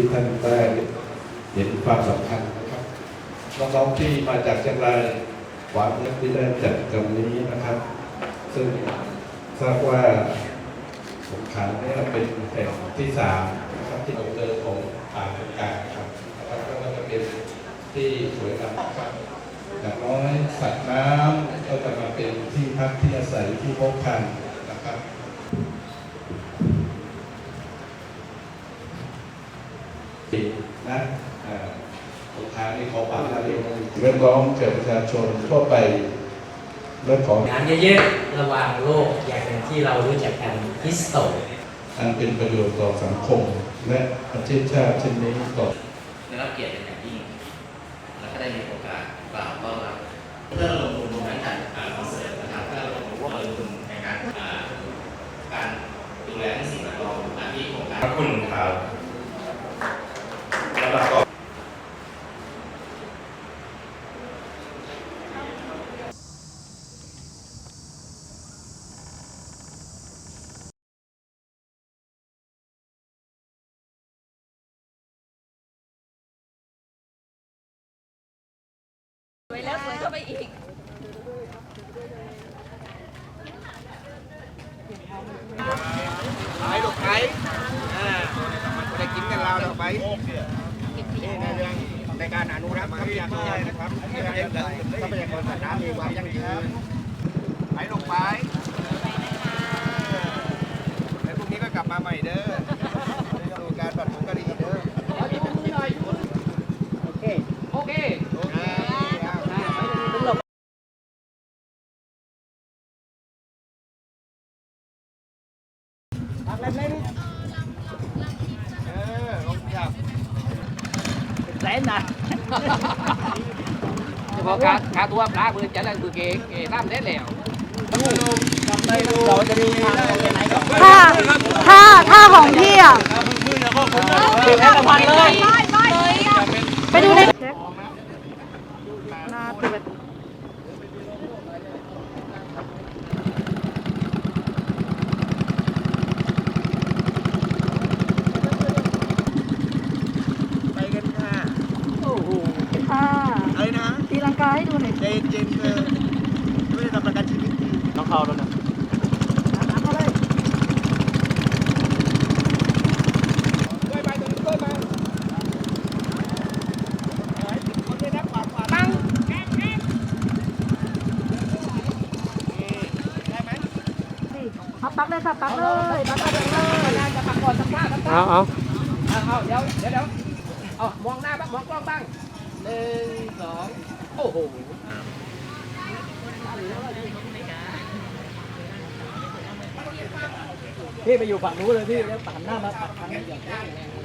ที่ท่านได้เห็นความสำคัญนะครับน้องๆที่มาจากเชียงรายหวังที่ได้จัดกรรมนี้นะครับ ซึ่งทราบว่าสงขลาเนี่ยเป็นแห่งที่สามนะครับที่เดินของป่าเมืองกาญครับแล้วก็จะเป็นที่สวยงามครับอย่างน้อยสัตว์น้ำก็จะมาเป็นที่พักที่อาศัยที่พบพัน นะครับนะอ่าสุดท้ายนี่ขอฝากเรื่องร้องแก่ประชาชนทั่วไปเรื่องของงานเยอะๆระหว่างโลกอย่างที่เรารู้จักกันฮิสโตอันเป็นประโยชน์ต่อสังคม และประเทศชาติเช่นนี้ต่อได้รับเกียรติเป็นอย่างยิ่งแล้วก็ได้มีโอกาสกล่าวต้อนรับเพื่อลงทุนในการอ่าคอนเสิร์ตนะครับเพื่อลงทุนลงทุนในการอ่าการดูแลสิ่งแวดล้อมอ่าที่โครงการขอบคุณครับแล้วเราก็ สวยแล้วสวยเข้าไปอีกขายลูกขายอ่าไม่ได้กินกันเราเราไปนี่ในเรื่องในการอนุรักษ์ทรัพยากรนะครับทรัพยากรทรัพยากรสัตว์น้ำมีความยั่งยืนไปลงไปแล้วพรุ่งนี้ก็กลับมาใหม่เด้อดูการปรับปรุงกะหรี่เด้อโอเค โอเค โอเค เออลงจับแสนนะเฉพาะขาขาตัวปลาเพื่อจะได้คือเก๋เก๋น้ำได้แล้วเราจะมีทางไปไหนก่อนถ้าถ้าถ้าของพี่อะเป็นแค่ละพันเลยไปดูใน ไปกันค่ะ ค่ะ อะไรนะ ตีลัง กาให้ดูหน่อยใจเย็นเออไม่ได้ทำประกันชีวิตดีต้องเข้าแล้วนะเอาเลยช่วยไปตรงนี้กล้วยไปตั้งด้ไหมเอาปักเลยค่ะปักเลยปักเลยเลยจะปักก่อนสักท่าสักท่าเอาเอาเอาเอาเดี๋ยวเดี๋ยวเดี๋ยวเอามองหน้าบ้างมองกล้องบ้างหนึ่งสอง อ้โหพี่ไปอยู่ฝั่งนู้นเลยพี่แล้วปักหน้ามาปัดทางนี้อย่างนี้